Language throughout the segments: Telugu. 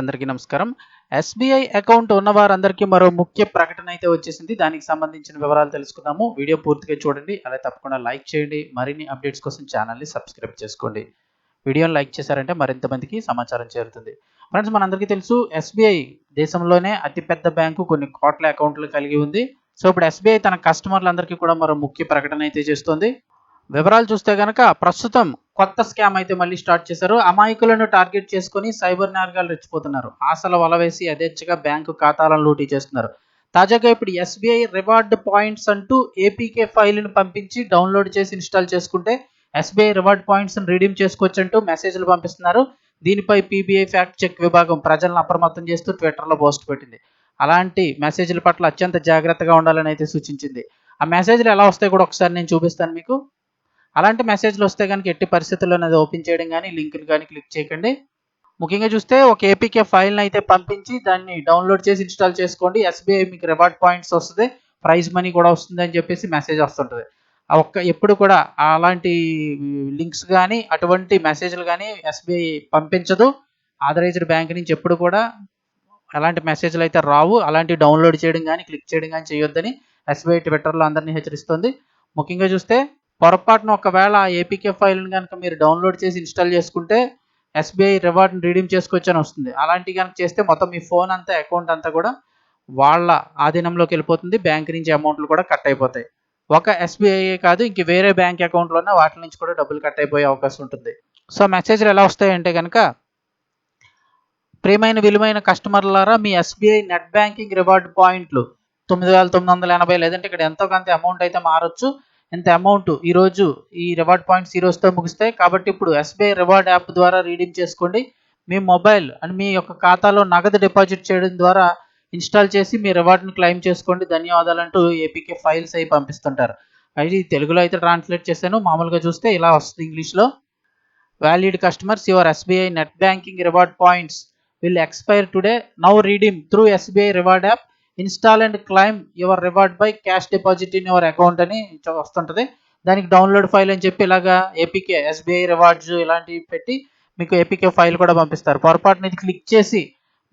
అందరికీ నమస్కారం. ఎస్బీఐ అకౌంట్ ఉన్న వారందరికీ మరో ముఖ్య ప్రకటన అయితే వచ్చేసింది. దానికి సంబంధించిన వివరాలు తెలుసుకుందాము. వీడియో పూర్తిగా చూడండి. అలాగే తప్పకుండా లైక్ చేయండి. మరిన్ని అప్డేట్స్ కోసం ఛానల్ని సబ్స్క్రైబ్ చేసుకోండి. వీడియోని లైక్ చేశారంటే మరింత మందికి సమాచారం చేరుతుంది. ఫ్రెండ్స్ మనందరికీ తెలుసు ఎస్బీఐ దేశంలోనే అతిపెద్ద బ్యాంకు కొన్ని కోట్ల అకౌంట్లు కలిగి ఉంది. సో ఇప్పుడు ఎస్బీఐ తన కస్టమర్లందరికీ కూడా మరో ముఖ్య ప్రకటన అయితే చేస్తుంది. వివరాలు చూస్తే కనుక ప్రస్తుతం కొత్త స్కామ్ అయితే మళ్ళీ స్టార్ట్ చేశారు. అమాయకులను టార్గెట్ చేసుకొని సైబర్ నేరగాలు రెచ్చిపోతున్నారు. ఆశల వల వేసి యథేచ్ఛగా బ్యాంకు ఖాతాలను లూటీ చేస్తున్నారు. తాజాగా ఇప్పుడు ఎస్బీఐ రివార్డ్ పాయింట్స్ అంటూ ఏపీకే ఫైల్ను పంపించి డౌన్లోడ్ చేసి ఇన్స్టాల్ చేసుకుంటే ఎస్బీఐ రివార్డ్ పాయింట్స్ని రిడీమ్ చేసుకోవచ్చు అంటూ మెసేజ్లు పంపిస్తున్నారు. దీనిపై పీబీఐ ఫ్యాక్ట్ చెక్ విభాగం ప్రజలను అప్రమత్తం చేస్తూ ట్విట్టర్లో పోస్ట్ పెట్టింది. అలాంటి మెసేజ్ల పట్ల అత్యంత జాగ్రత్తగా ఉండాలని అయితే సూచించింది. ఆ మెసేజ్లు ఎలా వస్తాయి కూడా ఒకసారి నేను చూపిస్తాను మీకు. అలాంటి మెసేజ్లు వస్తే కనుక ఎట్టి పరిస్థితుల్లో అది ఓపెన్ చేయడం కానీ లింకులు కానీ క్లిక్ చేయకండి. ముఖ్యంగా చూస్తే ఒక ఏపీకే ఫైల్ని అయితే పంపించి దాన్ని డౌన్లోడ్ చేసి ఇన్స్టాల్ చేసుకోండి. ఎస్బీఐ మీకు రివార్డ్ పాయింట్స్ వస్తుంది ప్రైజ్ మనీ కూడా వస్తుంది అని చెప్పేసి మెసేజ్ వస్తుంటుంది. ఆ ఒక్క ఎప్పుడు కూడా అలాంటి లింక్స్ కానీ అటువంటి మెసేజ్లు కానీ ఎస్బీఐ పంపించదు. ఆథరైజ్డ్ బ్యాంక్ నుంచి ఎప్పుడు కూడా అలాంటి మెసేజ్లు అయితే రావు. అలాంటి డౌన్లోడ్ చేయడం కానీ క్లిక్ చేయడం కానీ చేయొద్దని ఎస్బీఐ ట్విట్టర్లో అందరినీ హెచ్చరిస్తుంది. ముఖ్యంగా చూస్తే పొరపాటున ఒకవేళ ఆ ఏపీకే ఫైల్ని కనుక మీరు డౌన్లోడ్ చేసి ఇన్స్టాల్ చేసుకుంటే ఎస్బీఐ రివార్డ్ని రీడీమ్ చేసుకోవచ్చు అని వస్తుంది. అలాంటివి కనుక చేస్తే మొత్తం మీ ఫోన్ అంతా అకౌంట్ అంతా కూడా వాళ్ళ ఆధీనంలోకి వెళ్ళిపోతుంది. బ్యాంక్ నుంచి అమౌంట్లు కూడా కట్ అయిపోతాయి. ఒక ఎస్బీఐ కాదు ఇంక వేరే బ్యాంక్ అకౌంట్లోనే వాటి నుంచి కూడా డబ్బులు కట్ అయిపోయే అవకాశం ఉంటుంది. సో మెసేజ్లు ఎలా వస్తాయంటే కనుక ప్రియమైన విలువైన కస్టమర్లారా మీ ఎస్బీఐ నెట్ బ్యాంకింగ్ రివార్డ్ పాయింట్లు తొమ్మిది వేల తొమ్మిది వందల ఎనభై లేదంటే ఇక్కడ ఎంతో కొంత అమౌంట్ అయితే మారొచ్చు. ఇంత అమౌంట్ ఈరోజు ఈ రివార్డ్ పాయింట్స్ ఈరోజుతో ముగిస్తాయి. కాబట్టి ఇప్పుడు ఎస్బీఐ రివార్డ్ యాప్ ద్వారా రీడీమ్ చేసుకోండి. మీ మొబైల్ అండ్ మీ యొక్క ఖాతాలో నగదు డిపాజిట్ చేయడం ద్వారా ఇన్స్టాల్ చేసి మీ రివార్డ్ని క్లెయిమ్ చేసుకోండి. ధన్యవాదాలు అంటూ ఏపీకే ఫైల్స్ అయి పంపిస్తుంటారు. అది తెలుగులో అయితే ట్రాన్స్లేట్ చేశాను. మామూలుగా చూస్తే ఇలా వస్తుంది ఇంగ్లీష్లో valid customers your SBI net banking reward points will expire today now redeem through SBI reward app install and claim your reward by cash deposit in your account అని వస్తుంటుంది. దానికి డౌన్లోడ్ ఫైల్ అని చెప్పి ఇలాగా ఏపీకే ఎస్బీఐ రివార్డ్స్ ఇలాంటివి పెట్టి మీకు ఏపీకే ఫైల్ కూడా పంపిస్తారు. పొరపాటున ఇది క్లిక్ చేసి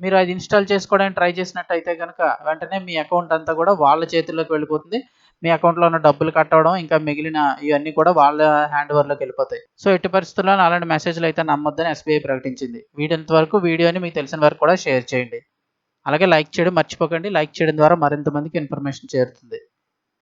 మీరు అది ఇన్స్టాల్ చేసుకోవడానికి ట్రై చేసినట్టయితే కనుక వెంటనే మీ అకౌంట్ అంతా కూడా వాళ్ళ చేతుల్లోకి వెళ్ళిపోతుంది. మీ అకౌంట్లో ఉన్న డబ్బులు కట్ అవడం ఇంకా మిగిలిన ఇవన్నీ కూడా వాళ్ళ హ్యాండ్ ఓవర్లోకి వెళ్ళిపోతాయి. సో ఎట్టి పరిస్థితుల్లో అలాంటి మెసేజ్లు అయితే నమ్మొద్దని ఎస్బీఐ ప్రకటించింది. వీడినంత వరకు వీడియోని మీకు తెలిసిన వరకు కూడా షేర్ చేయండి. అలాగే లైక్ చేయడం మర్చిపోకండి. లైక్ చేయడం ద్వారా మరింత మందికి ఇన్ఫర్మేషన్ చేరుతుంది.